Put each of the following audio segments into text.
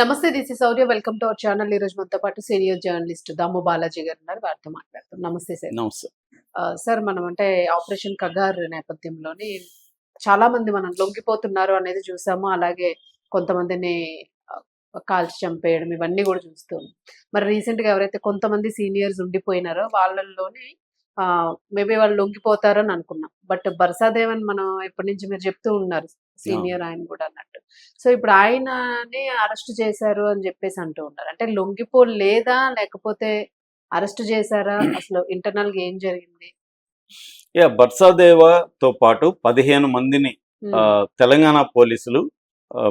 నమస్తే this is Sourya welcome to our channel ఈ రోజు మనతో పాటు సీనియర్ జర్నలిస్ట్ దాము బాలాజీ గారు ఉన్నారు. వారితో మాట్లాడతాం. నమస్తే సార్. నమస్తే. సార్ మనం అంటే ఆపరేషన్ కగార్ నేపథ్యంలోని చాలా మంది మనం లొంగిపోతున్నారు అనేది చూసాము. అలాగే కొంతమందిని కాల్చి చంపేయడం ఇవన్నీ కూడా చూస్తాం మరి రీసెంట్గా ఎవరైతే కొంతమంది సీనియర్స్ ఉండిపోయినారో వాళ్ళల్లోనే మేబీ వాళ్ళు లొంగిపోతారని అనుకున్నాం. బట్ బర్సాదేవన్ మనం ఎప్పటి నుంచి మీరు చెప్తూ ఉన్నారు సీనియర్ ఆయన కూడా అన్నట్టు. సో ఇప్పుడు ఆయనని అరెస్ట్ చేశారు అని చెప్పేసి అంటూ ఉన్నారు. అంటే లొంగిపో లేదా లేకపోతే అరెస్ట్ చేశారా? అసలు ఇంటర్నల్గా ఏం జరిగింది? యా బర్సాదేవతో పాటు పదిహేను మందిని తెలంగాణ పోలీసులు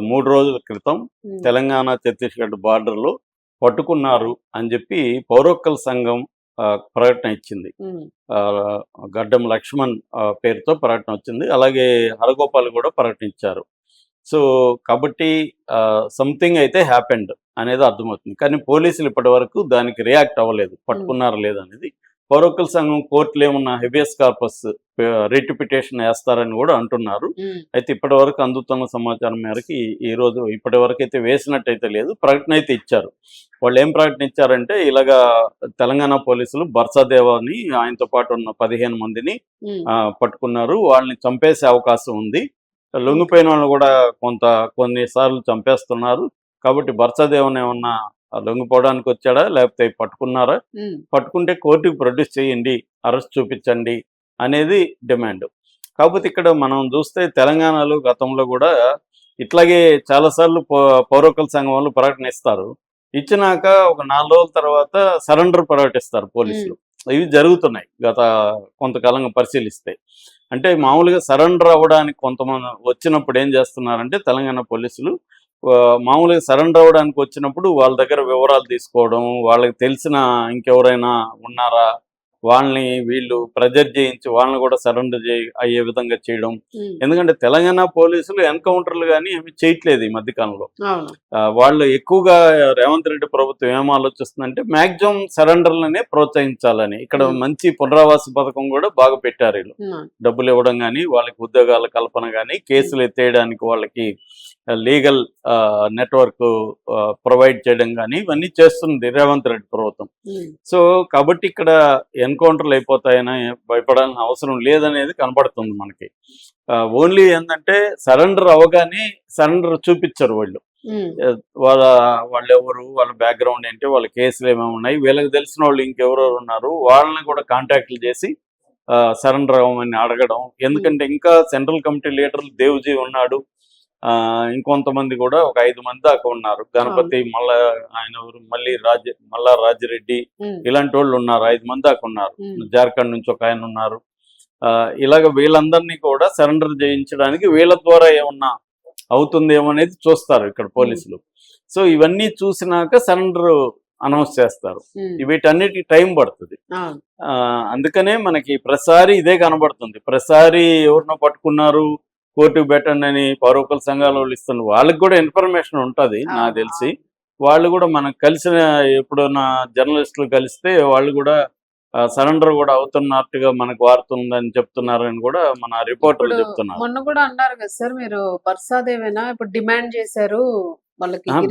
మూడు రోజుల క్రితం తెలంగాణ ఛత్తీస్గఢ్ బార్డర్లో పట్టుకున్నారు అని చెప్పి పౌరక్కల సంఘం ప్రకటన ఇచ్చింది. గడ్డం లక్ష్మణ్ పేరుతో ప్రకటన వచ్చింది. అలాగే హరగోపాల్ కూడా ప్రకటించారు. సో కాబట్టి సంథింగ్ అయితే హ్యాపెండ్ అనేది అర్థమవుతుంది. కానీ పోలీసులు ఇప్పటి వరకు దానికి రియాక్ట్ అవ్వలేదు. పట్టుకున్నారా లేదా అనేది పౌరక్కల సంఘం కోర్టులు ఏమన్నా హెబియస్ కార్పస్ రిట్ పిటిషన్ వేస్తారని కూడా అంటున్నారు. అయితే ఇప్పటి వరకు అందుతున్న సమాచారం మేరకు ఈ- రోజు ఇప్పటి వరకు అయితే వేసినట్టయితే లేదు ప్రకటన అయితే ఇచ్చారు. వాళ్ళు ఏం ప్రకటన ఇచ్చారంటే ఇలాగా తెలంగాణ పోలీసులు బర్సాదేవాని ఆయనతో పాటు ఉన్న పదిహేను మందిని పట్టుకున్నారు. వాళ్ళని చంపేసే అవకాశం ఉంది. లొంగిపోయిన వాళ్ళు కూడా కొంత కొన్నిసార్లు చంపేస్తున్నారు. కాబట్టి బర్సాదేవన్ ఏమన్నా లొంగిపోవడానికి వచ్చాడా లేకపోతే పట్టుకున్నారా? పట్టుకుంటే కోర్టుకు ప్రొడ్యూస్ చేయండి అరెస్ట్ చూపించండి అనేది డిమాండ్. కాకపోతే ఇక్కడ మనం చూస్తే తెలంగాణలో గతంలో కూడా ఇట్లాగే చాలాసార్లు పౌరకుల సంఘం వాళ్ళు ప్రకటనిస్తారు ఇచ్చినాక ఒక నాలుగు రోజుల తర్వాత సరెండర్ ప్రకటిస్తారు పోలీసులు. ఇవి జరుగుతున్నాయి గత కొంతకాలంగా పరిశీలిస్తే. అంటే మామూలుగా సరెండర్ అవ్వడానికి కొంతమంది వచ్చినప్పుడు ఏం చేస్తున్నారంటే తెలంగాణ పోలీసులు మామూలుగా సరెండర్ అవ్వడానికి వచ్చినప్పుడు వాళ్ళ దగ్గర వివరాలు తీసుకోవడం వాళ్ళకి తెలిసిన ఇంకెవరైనా ఉన్నారా? వాళ్ళని వీళ్ళు ప్రెజర్ చేయించి వాళ్ళని కూడా సరెండర్ చేయ అయ్యే విధంగా చేయడం. ఎందుకంటే తెలంగాణ పోలీసులు ఎన్కౌంటర్లు కానీ ఏమి చేయట్లేదు ఈ మధ్యకాలంలో. వాళ్ళు ఎక్కువగా రేవంత్ రెడ్డి ప్రభుత్వం ఏం ఆలోచిస్తుందంటే మాక్సిమం సరెండర్లనే ప్రోత్సహించాలని. ఇక్కడ. మంచి పునరావాస పథకం కూడా బాగా పెట్టారు వీళ్ళు. డబ్బులు ఇవ్వడం కానీ వాళ్ళకి ఉద్యోగాల కల్పన కానీ కేసులు ఎత్తేయడానికి వాళ్ళకి లీగల్ నెట్వర్క్ ప్రొవైడ్ చేయడం కానీ ఇవన్నీ చేస్తుంది రేవంత్ రెడ్డి ప్రభుత్వం. సో కాబట్టి ఇక్కడ ఎన్కౌంటర్లు అయిపోతాయని భయపడాల్సిన అవసరం లేదనేది కనబడుతుంది మనకి. ఓన్లీ ఏంటంటే సరెండర్ అవగానే సరెండర్ చూపించరు వాళ్ళు. వాళ్ళ వాళ్ళు ఎవరు వాళ్ళ బ్యాక్గ్రౌండ్ ఏంటి వాళ్ళ కేసులు ఏమేమి ఉన్నాయి వీళ్ళకి తెలిసిన వాళ్ళు ఇంకెవరెవరు ఉన్నారు వాళ్ళని కూడా కాంటాక్ట్లు చేసి సరెండర్ అవ్వమని అడగడం. ఎందుకంటే ఇంకా సెంట్రల్ కమిటీ లీడర్ దేవ్జీ ఉన్నాడు. ఇంకొంతమంది కూడా ఒక ఐదు మంది దాకా ఉన్నారు. గణపతి మళ్ళా ఆయన మళ్ళీ రాజ మల్లా రాజిరెడ్డి ఇలాంటి వాళ్ళు ఉన్నారు. ఐదు మంది దాకా ఉన్నారు. జార్ఖండ్ నుంచి ఒక ఆయన ఉన్నారు. ఆ, ఇలాగ వీళ్ళందరినీ కూడా సరెండర్ చేయించడానికి వీళ్ళ ద్వారా ఏమన్నా అవుతుందేమో అనేది చూస్తారు ఇక్కడ పోలీసులు. సో ఇవన్నీ చూసినాక సరెండర్ అనౌన్స్ చేస్తారు. వీటన్నిటికి టైం పడుతుంది. అందుకనే మనకి ప్రతిసారి ఇదే కనబడుతుంది. ప్రతిసారి ఎవరినో పట్టుకున్నారు. కోర్టుకు పెట్టండి అని పౌరకుల సంఘాల వాళ్ళు ఇస్తున్నారు వాళ్ళకి కూడా ఇన్ఫర్మేషన్ ఉంటుంది నాకు తెలిసి. వాళ్ళు కూడా మనకు కలిసిన ఎప్పుడన్నా జర్నలిస్టులు కలిస్తే వాళ్ళు కూడా సరెండర్ కూడా అవుతున్నట్టుగా మనకు వారుతుందని చెప్తున్నారని కూడా మన రిపోర్టర్లు ఇప్పుడు చెప్తున్నారు. మొన్న కూడా అన్నారు కదా సార్ మీరు బర్సాదేవేనా? ఇప్పుడు డిమాండ్ చేశారు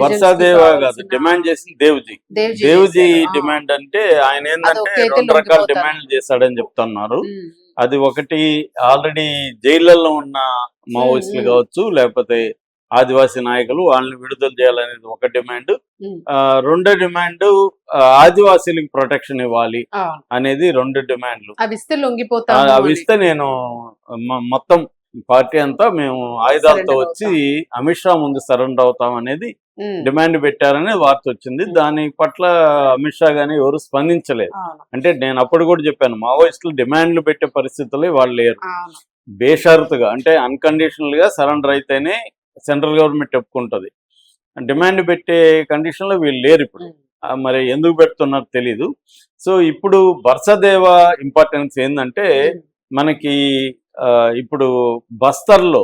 బర్సాదేవ కాదు డిమాండ్ చేసింది దేవ్జీ. దేవ్జీ. డిమాండ్ అంటే ఆయన ఏంటంటే రెండు రకాల. డిమాండ్లు చేశాడని చెప్తున్నారు. అది ఒకటి ఆల్రెడీ జైళ్ళల్లో ఉన్న మావోయిస్టులు. కావచ్చు లేకపోతే ఆదివాసీ నాయకులు వాళ్ళని విడుదల చేయాలనేది ఒక డిమాండ్ రెండో డిమాండ్ ఆదివాసీలకు ప్రొటెక్షన్ ఇవ్వాలి. అనేది రెండు డిమాండ్లు అవి ఇస్తే నేను మొత్తం పార్టీ అంతా మేము ఆయుధాలతో వచ్చి అమిత్ షా ముందు సరెండర్ అవుతాం అనేది డిమాండ్ పెట్టారని వార్త వచ్చింది. దాని పట్ల అమిత్ షా గానీ ఎవరు స్పందించలేదు. అంటే నేను అప్పుడు కూడా చెప్పాను మావోయిస్టులు డిమాండ్లు పెట్టే పరిస్థితుల్లో వాళ్ళు లేరు. బేషరతుగా అంటే అన్కండిషనల్గా సరెండర్ అయితేనే సెంట్రల్ గవర్నమెంట్ ఒప్పుకుంటది. డిమాండ్ పెట్టే కండిషన్లో వీళ్ళు లేరు ఇప్పుడు. మరి ఎందుకు పెడుతున్నారో తెలీదు. సో ఇప్పుడు బర్సదేవ ఇంపార్టెన్స్ ఏంటంటే మనకి ఇప్పుడు బస్తర్లో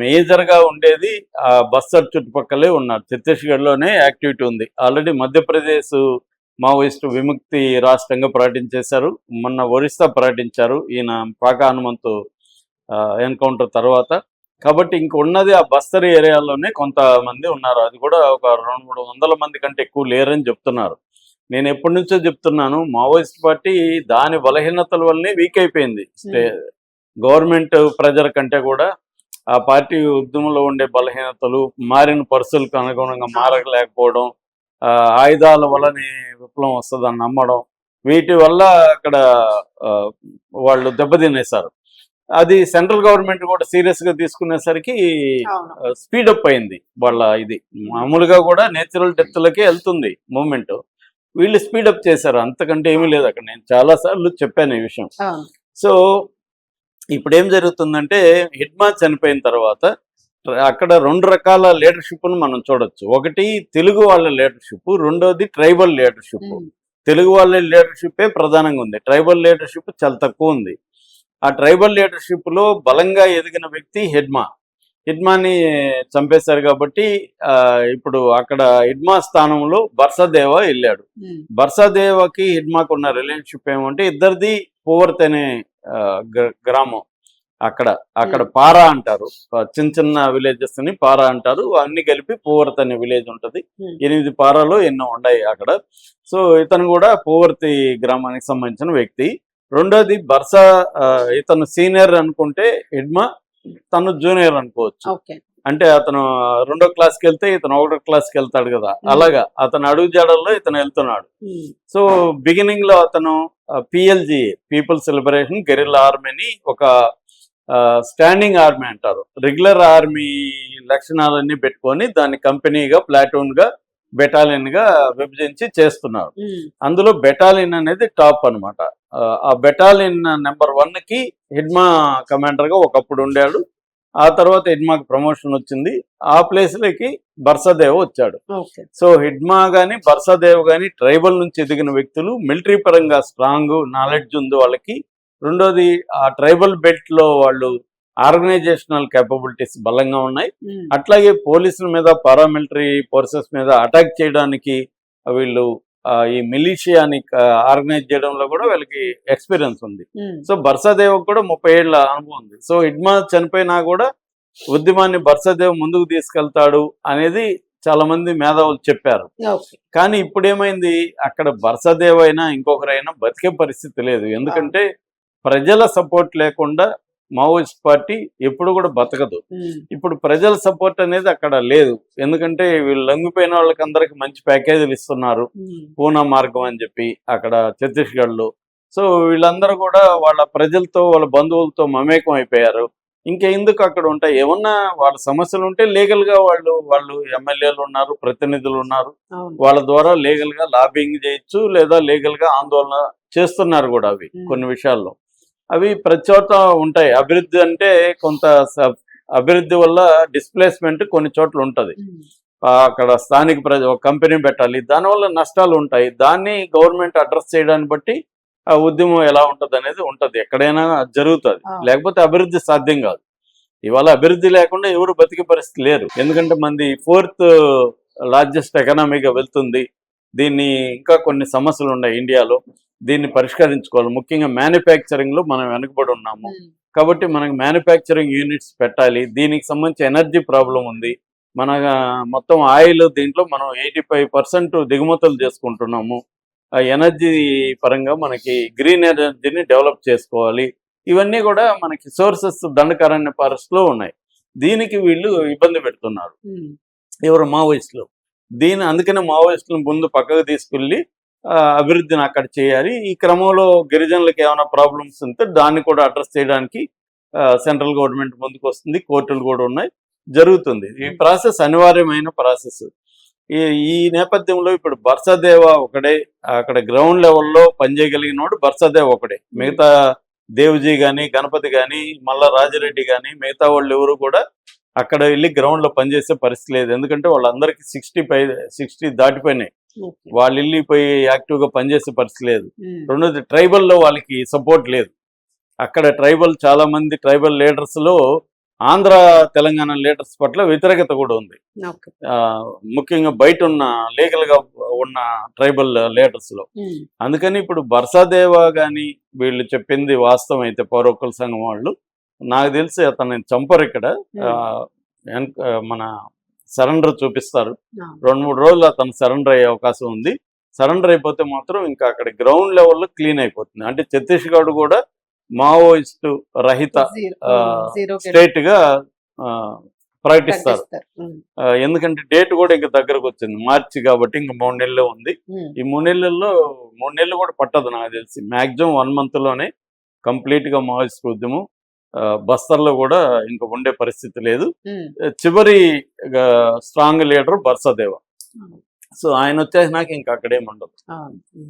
మేజర్గా ఉండేది ఆ బస్తర్ చుట్టుపక్కలే ఉన్నారు. ఛత్తీస్గఢ్లోనే యాక్టివిటీ ఉంది. ఆల్రెడీ మధ్యప్రదేశ్ మావోయిస్ట్ విముక్తి రాష్ట్రంగా ప్రకటించేశారు. మొన్న ఒరిస్సా ప్రకటించారు. ఈయన పాక హనుమంతు ఎన్కౌంటర్ తర్వాత. కాబట్టి ఇంక ఉన్నది ఆ బస్తర్ ఏరియాలోనే కొంతమంది ఉన్నారు. అది కూడా ఒక రెండు మూడు వందల మంది కంటే ఎక్కువ లేరని చెప్తున్నారు. నేను ఎప్పటి నుంచో చెప్తున్నాను మావోయిస్ట్ పార్టీ దాని బలహీనతల వల్లనే వీక్ అయిపోయింది. గవర్నమెంట్ ప్రెజర్ కంటే కూడా ఆ పార్టీ ఉద్యమంలో ఉండే బలహీనతలు మారిన పరిస్థితులకు అనుగుణంగా మారలేకపోవడం ఆయుధాల వల్లనే విప్లవం వస్తుందని నమ్మడం వీటి వల్ల అక్కడ వాళ్ళు దెబ్బతినేశారు. అది సెంట్రల్ గవర్నమెంట్ కూడా సీరియస్గా తీసుకునేసరికి స్పీడప్ అయింది వాళ్ళ ఇది. మామూలుగా కూడా నేచురల్ డెత్లకే వెళ్తుంది మూమెంట్ వీళ్ళు స్పీడప్ చేశారు. అంతకంటే ఏమీ లేదు అక్కడ. నేను చాలా సార్లు చెప్పాను ఈ విషయం. సో ఇప్పుడు ఏం జరుగుతుందంటే హిడ్మా చనిపోయిన తర్వాత అక్కడ రెండు రకాల లీడర్షిప్ను మనం చూడొచ్చు. ఒకటి తెలుగు వాళ్ళ లీడర్షిప్ రెండోది ట్రైబల్ లీడర్షిప్. తెలుగు వాళ్ళ లీడర్షిప్పే ప్రధానంగా ఉంది. ట్రైబల్ లీడర్షిప్ చాలా తక్కువ ఉంది. ఆ ట్రైబల్ లీడర్షిప్లో బలంగా ఎదిగిన వ్యక్తి హిడ్మా హిడ్మాని చంపేశారు కాబట్టి ఆ, ఇప్పుడు అక్కడ హిడ్మా స్థానంలో బర్సదేవ వెళ్ళాడు. బర్సాదేవకి హిడ్మాకు ఉన్న రిలేషన్షిప్ ఏమంటే ఇద్దరిది పూవర్తి అనే గ్రామం. అక్కడ అక్కడ పారా అంటారు. చిన్న చిన్న విలేజెస్ని పారా అంటారు. అన్ని కలిపి పూవర్తి అనే విలేజ్ ఉంటది. ఎనిమిది పారాలు ఎన్నో ఉన్నాయి అక్కడ. సో ఇతను కూడా పూవర్తి గ్రామానికి సంబంధించిన వ్యక్తి. రెండోది బర్సా ఇతను సీనియర్ అనుకుంటే హిడ్మా తను జూనియర్ అనుకోవచ్చు. అంటే అతను రెండో క్లాస్కి వెళ్తే ఇతను ఒకటో క్లాస్కి వెళ్తాడు కదా. అలాగా అతను అడుగు జాడల్లో ఇతను వెళ్తున్నాడు. సో బిగినింగ్లో అతను పిఎల్జి పీపుల్స్ లిబరేషన్ గెరిల్లా ఆర్మీని ఒక స్టాండింగ్ ఆర్మీ అంటారు. రెగ్యులర్ ఆర్మీ లక్షణాలన్నీ పెట్టుకొని దాన్ని కంపెనీగా ప్లాటూన్గా బెటాలియన్గా విభజించి చేస్తున్నారు. అందులో బెటాలియన్ అనేది టాప్ అన్నమాట. ఆ, ఆ బెటాలియన్ నెంబర్ వన్కి హిడ్మా కమాండర్గా ఒకప్పుడు ఉండాడు. ఆ తర్వాత హిడ్మాకి ప్రమోషన్ వచ్చింది. ఆ ప్లేస్లోకి బర్సదేవ్ వచ్చాడు. సో హిడ్మా గాని బర్సాదేవ్ గాని ట్రైబల్ నుంచి ఎదిగిన వ్యక్తులు మిలిటరీ పరంగా స్ట్రాంగ్ నాలెడ్జ్ ఉంది వాళ్ళకి. రెండోది ఆ ట్రైబల్ బెల్ట్లో వాళ్ళు ఆర్గనైజేషనల్ కేపబిలిటీస్ బలంగా ఉన్నాయి. అట్లాగే పోలీసుల మీద పారామిలిటరీ ఫోర్సెస్ మీద అటాక్ చేయడానికి వీళ్ళు ఈ మిలిషియాని ఆర్గనైజ్ చేయడంలో కూడా వీళ్ళకి ఎక్స్పీరియన్స్ ఉంది. సో బర్సాదేవ్ కూడా ముప్పై ఏళ్ళ అనుభవం ఉంది. సో ఇడ్మా చనిపోయినా కూడా ఉద్యమాన్ని బర్సాదేవ్ ముందుకు తీసుకెళ్తాడు అనేది చాలా మంది మేధావులు చెప్పారు. కానీ ఇప్పుడు ఏమైంది అక్కడ బర్సదేవ్ అయినా ఇంకొకరైనా బతికే పరిస్థితి లేదు. ఎందుకంటే ప్రజల సపోర్ట్ లేకుండా మావోయిస్ట్ పార్టీ ఎప్పుడు కూడా బతకదు. ఇప్పుడు ప్రజల సపోర్ట్ అనేది అక్కడ లేదు. ఎందుకంటే వీళ్ళు లొంగిపోయిన వాళ్ళకి అందరికి మంచి ప్యాకేజీలు ఇస్తున్నారు. పూనా మార్గం అని చెప్పి అక్కడ ఛత్తీస్గఢ్లో. సో వీళ్ళందరూ కూడా వాళ్ళ ప్రజలతో వాళ్ళ బంధువులతో మమేకం అయిపోయారు. ఇంకెందుకు అక్కడ ఉంటాయి? ఏమన్నా వాళ్ళ సమస్యలు ఉంటే లీగల్గా వాళ్ళు వాళ్ళు ఎమ్మెల్యేలు ఉన్నారు ప్రతినిధులు ఉన్నారు. వాళ్ళ ద్వారా లీగల్గా లాబింగ్ చేయొచ్చు లేదా లీగల్గా ఆందోళన చేస్తున్నారు కూడా అవి. కొన్ని విషయాల్లో. అవి ప్రతి చోట ఉంటాయి. అభివృద్ధి అంటే కొంత అభివృద్ధి వల్ల డిస్ప్లేస్మెంట్ కొన్ని చోట్ల ఉంటది. అక్కడ స్థానిక ప్రజ ఒక కంపెనీ పెట్టాలి. దానివల్ల నష్టాలు ఉంటాయి. దాన్ని గవర్నమెంట్ అడ్రస్ చేయడాన్ని బట్టి ఆ ఉద్యమం ఎలా ఉంటది అనేది ఉంటది. ఎక్కడైనా జరుగుతుంది. లేకపోతే అభివృద్ధి సాధ్యం కాదు. ఇవాళ అభివృద్ధి లేకుండా ఎవరు బతికే పరిస్థితి లేరు. ఎందుకంటే మంది ఫోర్త్ లార్జెస్ట్ ఎకనామీగా వెళ్తుంది. దీన్ని ఇంకా కొన్ని సమస్యలు ఉన్నాయి ఇండియాలో. దీన్ని పరిష్కరించుకోవాలి. ముఖ్యంగా మ్యానుఫ్యాక్చరింగ్లో మనం వెనుకబడి ఉన్నాము. కాబట్టి మనకి మ్యానుఫ్యాక్చరింగ్ యూనిట్స్ పెట్టాలి. దీనికి సంబంధించి ఎనర్జీ ప్రాబ్లం ఉంది. మన మొత్తం ఆయిల్ దీంట్లో మనం ఎయిటీ ఫైవ్ పర్సెంట్ దిగుమతులు చేసుకుంటున్నాము. ఆ ఎనర్జీ పరంగా మనకి గ్రీన్ ఎనర్జీని డెవలప్ చేసుకోవాలి. ఇవన్నీ కూడా మనకి సోర్సెస్ దండకారణ్య లో ఉన్నాయి. దీనికి వీళ్ళు ఇబ్బంది పెడుతున్నారు. ఎవరు మావోయిస్టులు. దీని అందుకనే మావోయిస్టులను ముందు పక్కకు తీసుకెళ్ళి అభివృద్ధిని అక్కడ చేయాలి. ఈ క్రమంలో గిరిజనులకు ఏమైనా ప్రాబ్లమ్స్ ఉంటే దాన్ని కూడా అడ్రస్ చేయడానికి సెంట్రల్ గవర్నమెంట్ ముందుకు వస్తుంది. కోర్టులు కూడా ఉన్నాయి. జరుగుతుంది. ఈ ప్రాసెస్ అనివార్యమైన ప్రాసెస్ ఈ ఈ నేపథ్యంలో ఇప్పుడు బర్సదేవ ఒకడే అక్కడ గ్రౌండ్ లెవెల్లో పనిచేయగలిగినోడు బర్సదేవ ఒకడే మిగతా దేవ్జీ కానీ గణపతి కానీ మళ్ళా రాజిరెడ్డి కానీ మిగతా వాళ్ళు ఎవరు కూడా అక్కడ వెళ్ళి గ్రౌండ్లో పనిచేసే పరిస్థితి లేదు. ఎందుకంటే వాళ్ళందరికీ సిక్స్టీ పై సిక్స్టీ దాటిపోయినాయి. వాళ్ళు వెళ్ళిపోయి యాక్టివ్గా పనిచేసే పరిస్థితి లేదు. రెండోది ట్రైబల్లో వాళ్ళకి సపోర్ట్ లేదు. అక్కడ ట్రైబల్ చాలా మంది ట్రైబల్ లీడర్స్లో ఆంధ్ర తెలంగాణ లీడర్స్ పట్ల వ్యతిరేకత కూడా ఉంది. ముఖ్యంగా బయట ఉన్న లీగల్గా ఉన్న ట్రైబల్ లీడర్స్లో అందుకని ఇప్పుడు బర్సాదేవ గాని వీళ్ళు చెప్పింది వాస్తవం అయితే పౌరకుల సంఘం వాళ్ళు. నాకు తెలిసి అతను చంపరు ఇక్కడ. మన సరెండర్ చూపిస్తారు. రెండు మూడు రోజులు అతను సరెండర్ అయ్యే అవకాశం ఉంది. సరెండర్ అయిపోతే మాత్రం ఇంకా అక్కడ గ్రౌండ్ లెవెల్లో క్లీన్ అయిపోతుంది. అంటే ఛత్తీస్గఢ్ కూడా మావోయిస్టు రహిత స్టేట్గా ప్రకటిస్తారు. ఎందుకంటే డేట్ కూడా ఇంకా దగ్గరకు వచ్చింది. మార్చి కాబట్టి ఇంకా మూడు నెలలు ఉంది. ఈ మూడు నెలల్లో మూడు నెలలు కూడా పట్టదు నాకు తెలిసి. మాక్సిమం వన్ మంత్లోనే కంప్లీట్గా మావోయిస్ట్ ఉద్యమం బస్తర్లో కూడా ఇంకా ఉండే పరిస్థితి లేదు చివరి స్ట్రాంగ్ లీడర్ బర్సదేవ. సో ఆయన వచ్చేసినాక ఇంకా అక్కడేం ఉండదు.